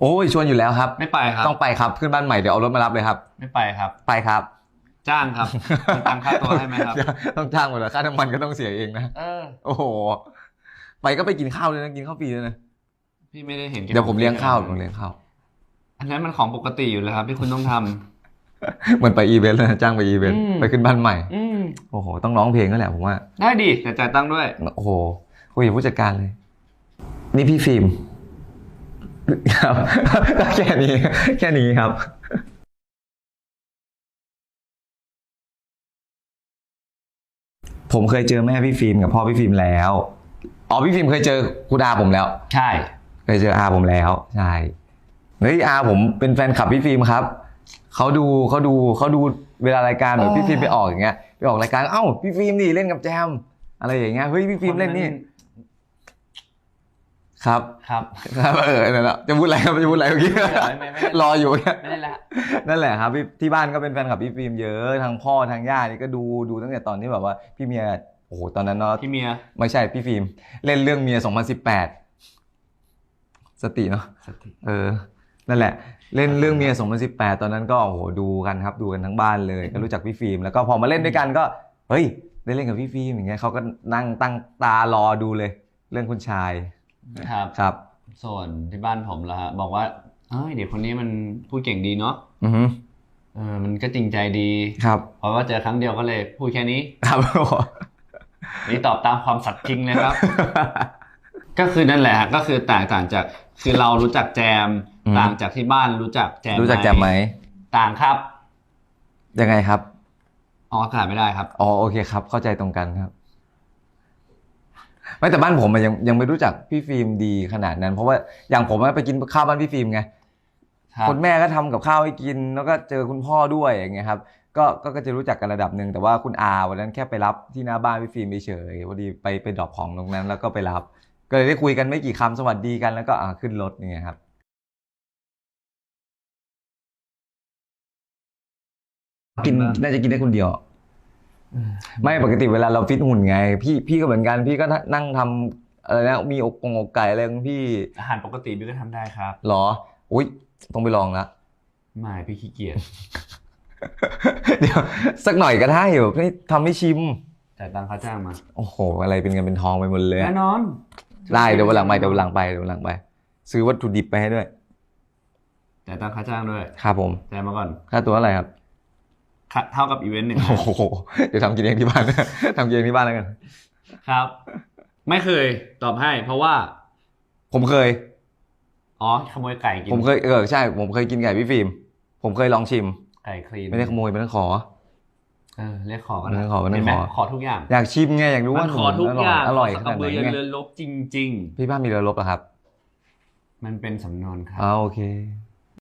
โอ้ยชวนอยู่แล้วครับ ไม่ไปครับ ต้องไปครับขึ้นบ้านใหม่เดี๋ยวเอารถมารับเลยครับ ไม่ไปครับ ไปครับ จ้างครับมีตังค่าตัวให้ไหมครับ ต้องจ้างหมดแล้วค่าน้ำมันก็ต้องเสียเองนะเออโอ้โหไปก็ไปกินข้าวเลยนะกินข้าวฟรีเลยนะพี่ไม่ได้เห็นเดี๋ยวผมเลี้ยงข้าวผมเลี้ยงข้าวอันนั้นมันของปกติอยู่แล้วครับ ที่คุณต้องทำเหมือนไปอีเวนต์เลยนะจ้างไปอีเวนต์อืมไปขึ้นบ้านใหม่อืมโอ้โห ต้องร้องเพลงก็แหละผมว่า ได้ดิแต่จ่ายตังค์ด้วย โอ้โหคุยกับผู้จัดการเลย นี่พี่ฟิล์ม ครับก็แค่นี้ แค่นี้ครับผมเคยเจอแม่พี่ฟิล์มกับพ่อพี่ฟิล์มแล้ว อ๋อพี่ฟิล์มเคยเจอคุณอาผมแล้ว ใช่ เคยเจออาผมแล้ว ใช่ เฮ้ยอาผมเป็นแฟนคลับพี่ฟิล์มครับ เขาดูเขาดูเขาดูเวลารายการแบบพี่ฟิล์มไปออกอย่างเงี้ย ไปออกรายการ เอ้าพี่ฟิล์มนี่เล่นกับแจม อะไรอย่างเงี้ย เฮ้ยพี่ฟิล์มเล่นนี่ ครับครับครับเออนั่นแหละจะพูดอะไรครับจะพูดอะไรเมื่อกี้ไม่ไม่ไม่รออยู่เนี่ยไม่ได้ละนั่นแหละครับพี่ที่บ้านก็เป็นแฟนคลับพี่ฟิล์มเยอะทางพ่อทางย่านี่ก็ดูดูตั้งแต่ตอนที่แบบว่าพี่เมียโอ้โหตอนนั้นเนาะพี่เมียไม่ใช่พี่ฟิล์มเล่นเรื่องเมีย 2018 สติเนาะสติเออนั่นแหละ เล่นเรื่องเมีย 2018 ตอนนั้นก็โอ้โหดูกันครับดูกันทั้งบ้านเลยก็รู้จักพี่ฟิล์มแล้วก็พอมาเล่นด้วยกันก็เฮ้ยได้เล่นกับพี่ฟิล์มอย่างเงี้ยเขาก็นั่งตั้งตารอดูเลย เรื่องคุณชาย ครับครับ ส่วนที่บ้านผมละฮะบอกว่าเอ้ยเด็กคนนี้มันพูดเก่งดีเนาะอือฮึเออมันก็จริงใจดีครับ เพราะว่าเจอครั้งเดียวก็เลยพูดแค่นี้ ครับนี่ตอบตามความสัตย์จริงเลยครับ ก็คือนั่นแหละฮะก็คือต่างต่างจากคือเรารู้จักแจมอืมต่างจากที่บ้านรู้จักแจมรู้จักแจมไหมต่างครับยังไงครับออกอากาศไม่ได้ครับ อ๋อโอเคครับ เข้าใจตรงกันครับ ไม่แต่บ้านผมมันยังยังไม่รู้จักพี่ฟิล์มดีขนาดนั้น เพราะว่าอย่างผมอะไปกินข้าวบ้านพี่ฟิล์มไงครับคุณแม่ก็ทำกับข้าวให้กิน แล้วก็เจอคุณพ่อด้วยอย่างเงี้ยครับก็ก็ก็จะรู้จักกันระดับหนึ่งแต่ว่าคุณอาวันนั้นแค่ไปรับที่หน้าบ้านพี่ฟิล์มเฉยๆพอดีไปไปดรอปของตรงนั้น แล้วก็ไปรับ ก็เลยได้คุยกันไม่กี่คำสวัสดีกันแล้วก็อ่าขึ้นรถอย่างเงี้ยครับ กินน่าจะกินได้คนเดียว ไม่ปกติเวลาเราฟิตหุ่นไง พี่พี่ก็เหมือนกันพี่ก็นั่งทำอะไรนะมีอกกงอกไก่อะไรของพี่อาหารปกติพี่ก็ทำได้ครับเหรออุ้ยต้องไปลองละไม่พี่ขี้เกียจเดี๋ยวสักหน่อยก็ได้อยู่ไม่ทำให้ชิมจ่ายตังค่าจ้างมา โอ้โห อะไรเป็นเงินเป็นทองไปหมดเลยแน่นอน ได้เดี๋ยววันหลังไปเดี๋ยววันหลังไปเดี๋ยววันหลังไป ซื้อวัตถุดิบไปให้ด้วยจ่ายตังค่าจ้างด้วยครับผมจ่ายมาก่อนค่าตัวอะไรครับค่า เท่ากับอีเวนต์หนึ่งโอ้โหเดี๋ยวทำกินเองที่บ้านทำกินเองที่บ้านแล้วกัน ครับ ไม่เคยตอบให้ เพราะว่า ผมเคย อ๋อขโมยไก่กินผมเคยเออใช่ ผมเคยกินไก่พี่ฟิล์มผมเคยลองชิม ไก่คลีนไม่ได้ขโมยไม่ได้ขอเออเรียกขอกันไม่ได้ขอไม่ได้เห็นไหมขอขอทุกอย่าง อยากชิมไงอยากรู้มัว่านขอทุกอย่างอร่อยขขนาดไหนกระบือยันไงเรือรบจริงพี่บ้านมีเรือรบเหรอครับๆมันเป็นสำนวนครับอ๋อโอเค